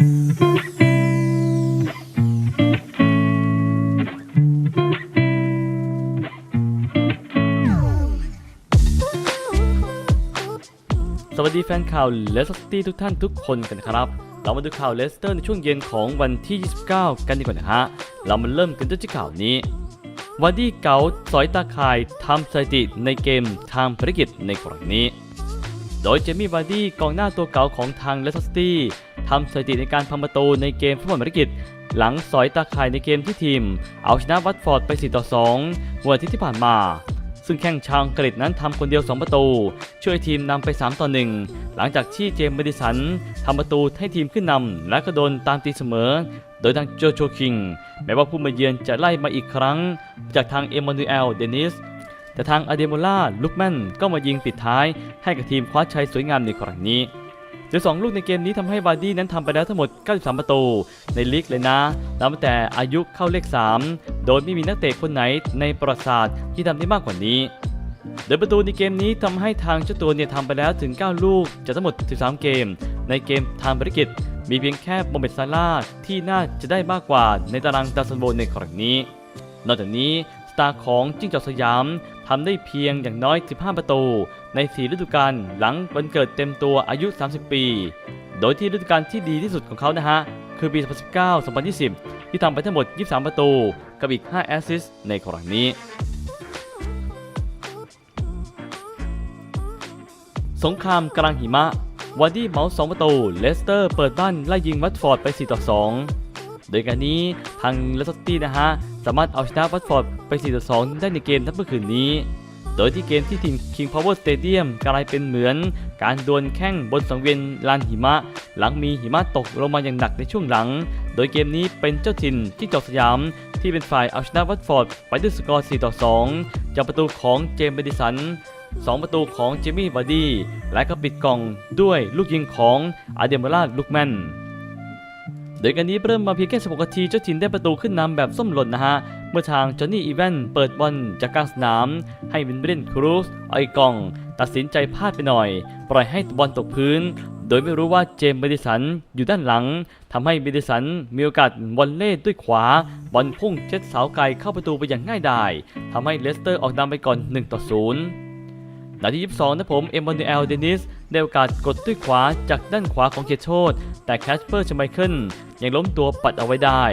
สวัสดีแฟนข่าวเลสเตอร์ตี้ทุกท่านทุกคนกันครับ เรามาดูข่าวเลสเตอร์ในช่วงเย็นของวันที่ 29 กันดีกว่านะฮะ เรามาเริ่มกันด้วยที่ข่าวนี้วาร์ดี้เกาสอยตาข่ายทำสถิติในเกมทางภารกิจในครั้งนี้ โดยเจมี่วาร์ดี้กองหน้าตัวเก่าของทางเลสเตอร์ตี้ ทำสถิติในการทำประตูในเกมฟุตบอลภารกิจ หลังสอยตาข่ายในเกมที่ทีม เอาชนะวัตฟอร์ดไป 4 ต่อ 2 วันอาทิตย์ที่ผ่านมา ซึ่งแข่งชาวอังกฤษนั้นทำคนเดียว 2 ประตู ช่วยทีมนำไป 3 ต่อ 1 หลังจากที่เจมส์เมดิสันทำประตูให้ทีมขึ้นนำและก็โดนตามตีเสมอ โดยทางโจโชคิง แม้ว่าผู้มาเยือนจะไล่มาอีกครั้ง จากทางเอมานูเอลเดนิสแต่ทางอเดโมล่าลุกแมนก็มายิงปิดท้ายให้กับทีมคว้าชัยสวยงามในครั้งนี้ โดยสองลูกในเกมนี้ทำให้วาร์ดี้นั้นทำไปแล้วทั้งหมด 93 ประตู ในลีกเลยนะนับแต่อายุเข้าเลข 3 โดยไม่มีนักเตะคนไหนในประวัติศาสตร์ที่ทำได้มากกว่านี้โดยประตูในเกมนี้ทำให้ทางเจ้าตัวเนี่ยทำไปแล้วถึง 9 ลูกจากทั้งหมด 13 เกม ในเกมทางภารกิจ มีเพียงแค่โมเมดซาร่าห์ที่น่าจะได้มากกว่าในตารางดาวซันโบในครั้งนี้ นอกจากนี้สตาร์ของจิ้งจอกสยาม ทำได้เพียงอย่างน้อย 15 ประตู ใน 4 ฤดูกาลหลังวันเกิดเต็มตัวอายุ 30 ปี โดยที่ฤดูกาลที่ดีที่สุดของเขานะฮะ คือปี 2019-2020 ที่ทำไปทั้งหมด 23 ประตู กับอีก 5 แอสซิสต์ในครั้งนี้สงครามกลางหิมะวาร์ดี้เมาส์2ประตู เลสเตอร์เปิดบ้านไล่ยิงวัตฟอร์ดไป 4 ต่อ 2 โดยการนี้ทางเลสเตอร์ตี้นะฮะ สามารถเอาชนะวัตฟอร์ดไป 4-2 ได้ในเกมทั้งเมื่อคืนนี้ โดยที่เกมที่ทีม King Power Stadium กลายเป็นเหมือน การดวลแข่งบนสังเวียนลานหิมะ หลังมีหิมะตกลงมาอย่างหนักในช่วงหลัง โดยเกมนี้เป็นเจ้าถิ่นที่จอกสยาม ที่เป็นฝ่ายเอาชนะวัตฟอร์ดไปด้วยสกอร์ 4-2 จากประตูของเจมส์เบดิสัน2ประตูของเจมี่บาร์ดี้และก็ปิดกล่องด้วยลูกยิงของอาเดมราลูกแมน โดยการนี้เริ่มมาเพียงแค่ 16 นาทีเจ้าถิ่นได้ประตูขึ้นนำแบบส้มหล่นนะฮะ เมื่อทางจอห์นนี่อีแวนเปิดบอลจากกลางสนาม ให้วินเบรนครูสไอกอง ตัดสินใจพลาดไปหน่อย ปล่อยให้บอลตกพื้น โดยไม่รู้ว่าเจมส์เบดิสันอยู่ด้านหลังทำให้เบดิสันมีโอกาสบอลเล่ด้วยขวา บอลพุ่งเช็ดเสาไกลเข้าประตูไปอย่างง่ายดายทำให้เลสเตอร์ออกนำไปก่อน1ต่อ0นาที 22 นะผม เอม a นูเอล เดนิส ได้โอกาสกดด้วยขวาจากด้านขวาของเขตโทษ แต่แคสเปอร์ชไมเคิล ยังล้มตัวปัดเอาไว้ได้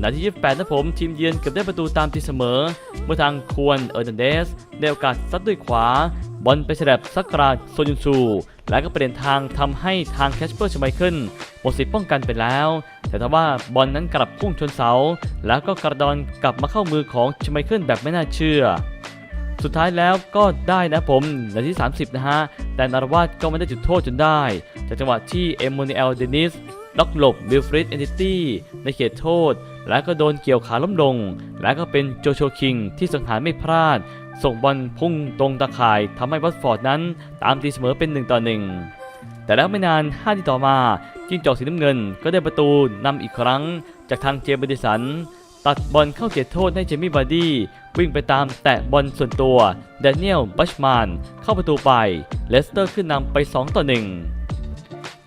นาที 28 นะผมทีมเยือนเกือบได้ประตูตามตีเสมอ เมื่อทางควรเออร์นันเดสได้โอกาสซัดด้วยขวา บอลไปฉลับซักกราโซยุนซู และก็เปลี่ยนทางทำให้ทางแคสเปอร์ชไมเคิลหมดสิทธิ์ป้องกันไปแล้ว แต่ทว่าบอลนั้นกลับพุ่งชนเสา แล้วก็กระดอนกลับมาเข้ามือของชไมเคิลแบบไม่น่าเชื่อ สุดท้ายแล้วก็ได้นะผมนาที 30 นะฮะ แต่นารวาดก็ไม่ได้จุดโทษจนได้ จากจังหวะที่เอม a นูเอลเดนิส ล็อกหลบวิลฟริดเอนติตี้ในเขตโทษ แล้วก็โดนเกี่ยวขาล้มลง แล้วก็เป็นโจโชคิงที่สังหารไม่พลาด ส่งบอลพุ่งตรงตะข่ายทำให้วัตฟอร์ดนั้นตามตีเสมอเป็น1ต่อ1แต่แล้วไม่นาน5ทีต่อมาจิ้งจอกสีน้ำเงินก็ได้ประตูนำอีกครั้ง จากทางเจมส์เบดิสัน ตัดบอลเข้าเขตโทษให้เจมี่บาร์ดี้วิ่งไปตามแตะบอลส่วนตัวแดเนียลบัชมานเข้าประตูไปเลสเตอร์ขึ้นนำไป 2 ต่อ 1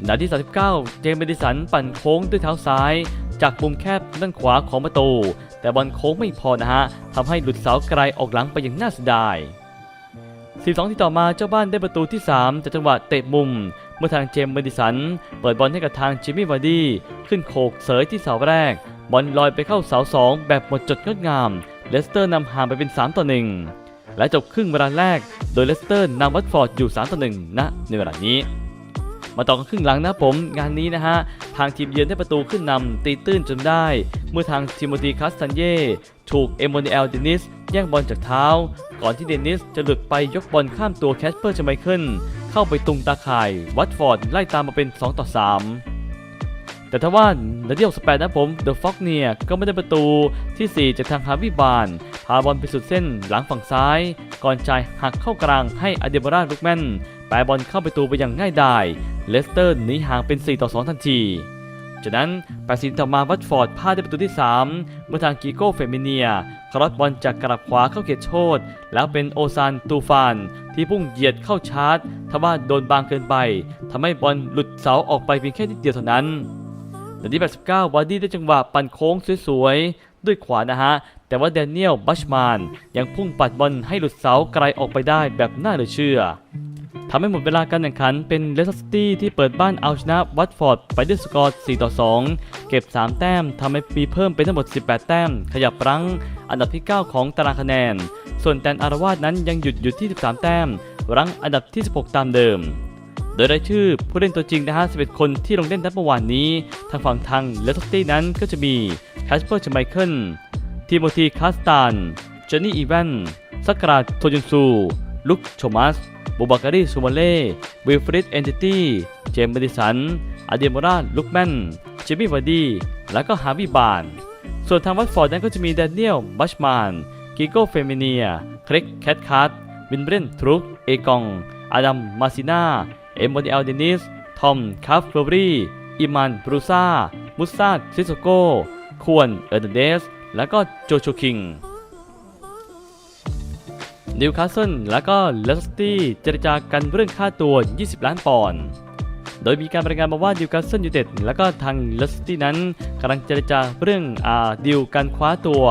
นาที 39 เจมส์เบดิสันปั่นโค้งด้วยเท้าซ้าย จากมุมแคบด้านขวาของประตู แต่บอลโค้งไม่พอนะฮะทำให้หลุดเสาไกลออกหลังไปอย่างน่าเสียดาย 12 ที่ต่อมาเจ้าบ้านได้ประตูที่ 3 จากจังหวะเตะมุม เมื่อทางเจมส์เบดิสัน เปิดบอลให้กับทางจิมมี่วาร์ดี้ขึ้นโขกเสยที่เสาแรก บอลลอยไปเข้าเสา2แบบหมดจดงดงาม เลสเตอร์นำห่างไปเป็น 3 ต่อ 1 และจบครึ่งเวลาแรก โดยเลสเตอร์นำวัตฟอร์ดอยู่ 3 ต่อ1ณในเวลานี้ มาต่อกันครึ่งหลังนะผมงานนี้นะฮะ ทางทีมเยือนได้ประตูขึ้นนำตีตื้นจนได้ เมื่อทางทิโมธีคาสตันเย่ถูกเอมนูเอลเดนิสแย่งบอลจากเท้า ก่อนที่เดนิสจะหลุดไปยกบอลข้ามตัวแคสเปอร์ชไมเคิลเข้าไปตุงตาข่าย วัตฟอร์ดไล่ตามมาเป็น 2 ต่อ 3แต่ทว่านาที68นะผมเดอะฟ็อกเนี่ยก็ไม่ได้ประตูทีสี่ 4 จากทางฮาวิบาน พาบอลไปสุดเส้นหลังฝั่งซ้าย ก่อนจ่ายหักเข้ากลางให้อเดบราลุกแมนแปรบอลเข้าประตูไปอย่างง่ายดาย เลสเตอร์หนีห่างเป็น 4 ต่อ 2 ทันที จากนั้น8สินต่อมาวัตฟอร์ดพลาดได้ประตูที่ 3 เมื่อทางกิโก้เฟมิเนียครอสบอลจากกลับขวาเข้าเขตโทษ แล้วเป็นโอซานตูฟาน ที่พุ่งเหยียดเข้าชาร์จทว่าโดนบางเกินไปทำให้บอลหลุดเสาออกไปเพียงแค่นิดเดียวเท่านั้นนาที89วาดี้ได้จังหวะปั่นโค้งสวยๆ ด้วยขวานะฮะ แต่ว่าแดเนียล บัชมาน ยังพุ่งปัดบอลให้หลุดเสาไกลออกไปได้แบบน่าเหลือเชื่อ ทำให้หมดเวลาการแข่งขันเป็นเลสเตอร์ซิตี้ที่เปิดบ้านเอาชนะวัตฟอร์ดไปด้วยสกอร์ 4 ต่อ 2 เก็บ 3 แต้มทำให้มีเพิ่มเป็นทั้งหมด 18 แต้ม ขยับรั้ง อันดับที่ 9 ของตารางคะแนน ส่วนแตนอารวาสนั้นยังหยุดอยู่ที่ 13 แต้ม รั้งอันดับที่ 16 ตามเดิม โดยรายชื่อผู้เล่นตัวจริงนะฮะ 11 คนที่ลงเล่นนัดเมื่อวานนี้ ทางฝั่งทางเลสเตอร์ซิตี้นั้นก็จะมีแคสเปอร์ชไมเคิลทีโมธีคาสตันเจนนี่อีแวนสักราดโทจุนซู ลุคโชมัสบูบาการีซูมาเล่วิลฟริดเอนติตี้เจมส์เมดิสันอาเดียมราลุกแมนเจมี่วาร์ดีและก็ฮาวิบาน ส่วนทางวัตฟอร์ดนั้นก็จะมีแดเนียลบัชมานกิโก้เฟมิเนียคริกแคทคัตวินเบรนทรุกเอกองอาดัมมาซินาเอมโบนิเอลเดนิสทอมคัฟเฟอร์บรีอิมันบรูซามุสซาดซิโซโกควนเออร์นันเดส และก็โจโชคิง นิวคาสเซิลและก็เลสตี้เจรจากันเรื่องค่าตัว 20 ล้านปอนด์โดยมีการรายงานมาว่านิวคาสเซิลยูเต็ดและก็ทางเลสตี้นั้นกำลังเจรจาเรื่องอาดีลการคว้าตัว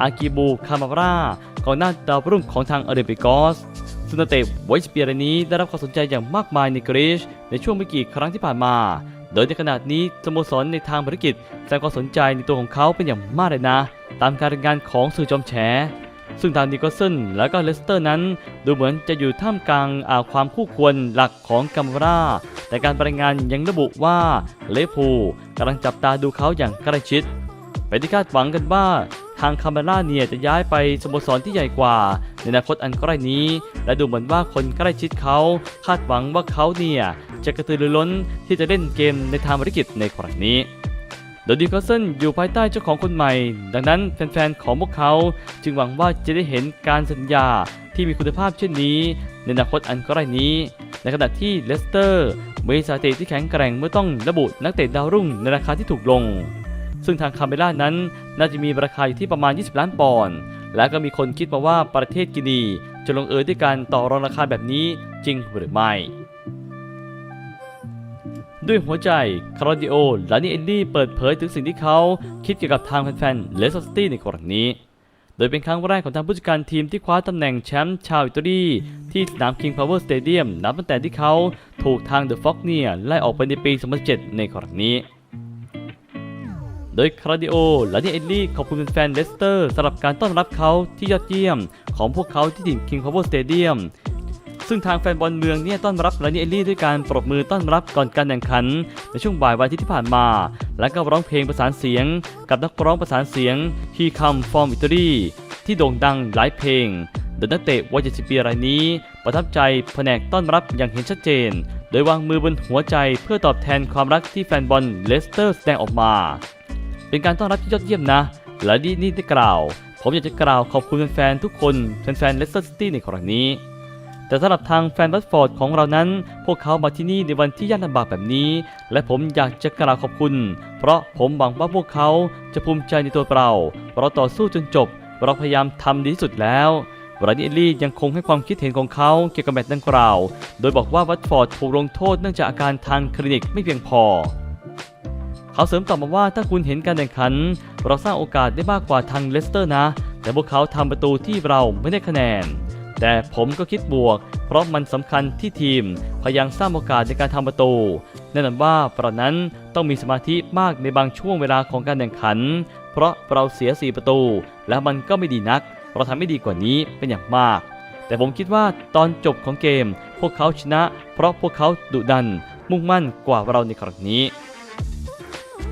อากิบูคามาร่ากองหน้าดาวรุ่งของทางอาร์เบกอสซึ่งนักเตะไวสเปียรายนี้ได้รับความสนใจอย่างมากมายในกรีซในช่วงไม่กี่ครั้งที่ผ่านมา โดยในขณะนี้สโมสรในทางภารกิจแสดงความสนใจในตัวของเขาเป็นอย่างมากเลยนะ ตามการรายงานของสื่อจอมแฉ ซึ่งทางนิโคลสันและก็เลสเตอร์นั้น ดูเหมือนจะอยู่ท่ามกลางาความคู่ควรหลักของกัมวราแต่การรายงานยังระบุว่าเลฟพูกำลังจับตาดูเขาอย่างใกล้ชิดไปที่คาดหวังกันว่าทางคาเมล่าเนี่ยจะย้ายไปสโมสรที่ใหญ่กว่า ในอนาคตอันใกล้นี้ และดูเหมือนว่าคนใกล้ชิดเขา คาดหวังว่าเขาเนี่ยจะกระตือรือร้นที่จะเล่นเกมในทางธุรกิจในครั้งนี้ ดยดิคอสเซนอยู่ภายใต้เจ้าของคนใหม่ ดังนั้นแฟนๆของพวกเขาจึงหวังว่าจะได้เห็นการสัญญาที่มีคุณภาพเช่นนี้ ในอนาคตอันใกล้นี้ ในขณะที่เลสเตอร์มีสถิติที่แข็งแกร่งเมื่อต้องระบุนักเตะดาวรุ่งในราคาที่ถูกลง ซึ่งทางคาเมล่านั้นน่าจะมีราคาอยู่ที่ประมาณ 20 ล้านปอนด์และก็มีคนคิดมาว่าประเทศกินีจะลงเอยด้วยการต่อรองราคาแบบนี้จริงหรือไม่ ด้วยหัวใจคาร์ดิโอแลานิเอลลี่เปิดเผยถึงสิ่งที่เขาคิดเกี่ยวกับทางแฟนๆเลสเตอร์ซิตี้ในครั้งนี้ โดยเป็นครั้งแรกของทางผู้จัดการทีมที่คว้าตำแหน่งแชมป์ชาวอิตาลีที่สนาม King Power Stadium นับตั้งแต่ที่เขาถูกทางเดอะฟ็อกเนียไล่ออกไปในปี 2007 ในครั้งนี้โดยคาร์ดิโอและนิเอลลี่ขอบคุณแฟนเลสเตอร์สำหรับการต้อนรับเขาที่ยอดเยี่ยม ของพวกเขาที่ทีม King Power Stadium ซึ่งทางแฟนบอลเมืองเนี่ยต้อนรับลานิเอลลี่ด้วยการปรบมือต้อนรับก่อนการแข่งขัน ในช่วงบ่ายวันอาทิตย์ที่ผ่านมา และก็ร้องเพลงประสานเสียง กับนักร้องประสานเสียง He Come From Italy ที่โด่งดังหลายเพลงโดยนักเตะวัย70ปีรายนี้ ประทับใจแผนกต้อนรับอย่างเห็นชัดเจน โดยวางมือบนหัวใจเพื่อตอบแทนความรักที่แฟนบอลเลสเตอร์แสดงออกมา เป็นการต้อนรับที่ยอดเยี่ยมนะ และดีนี่ได้กล่าว ผมอยากจะกล่าวขอบคุณแฟนๆทุกคนแฟนๆเลสเตอร์ซิตี้ในครั้งนี้ แต่สำหรับทางแฟนบัตฟอร์ดของเรานั้น พวกเขามาที่นี่ในวันที่ยากลำบากแบบนี้ และผมอยากจะกล่าวขอบคุณ เพราะผมหวังว่าพวกเขาจะภูมิใจในตัวเรา เราต่อสู้จนจบ เราพยายามทำดีที่สุดแล้ววรานิเอลลี่ยังคงให้ความคิดเห็นของเขาเกี่ยวกับแมตช์ดังกล่าว โดยบอกว่าวัตฟอร์ดถูกลงโทษเนื่องจากอาการทางคลินิกไม่เพียงพอ เขาเสริมต่อมาว่าถ้าคุณเห็นการแข่งขัน เราสร้างโอกาสได้มากกว่าทางเลสเตอร์นะ แต่พวกเขาทำประตูที่เราไม่ได้คะแนน แต่ผมก็คิดบวก เพราะมันสำคัญที่ทีม พยายามสร้างโอกาสในการทำประตูแน่นอนว่าเรานั้นต้องมีสมาธิมากในบางช่วงเวลาของการแข่งขัน เพราะเราเสีย 4 ประตู และมันก็ไม่ดีนัก เราทำไม่ดีกว่านี้เป็นอย่างมาก แต่ผมคิดว่าตอนจบของเกม พวกเขาชนะ เพราะพวกเขาดุดัน มุ่งมั่นกว่าเราในครั้งนี้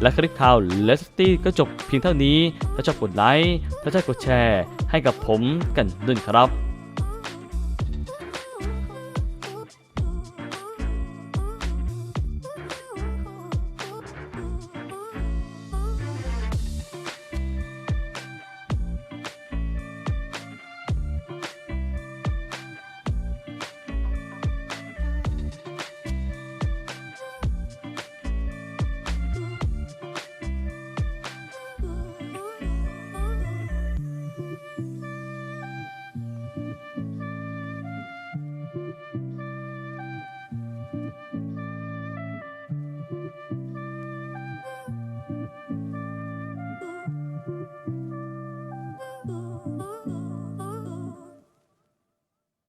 และคลิปข่าวเลสตี้ก็จบเพียงเท่านี้ ถ้าชอบกดไลค์ ถ้าชอบกดแชร์ ให้กับผมกันด้วยครับ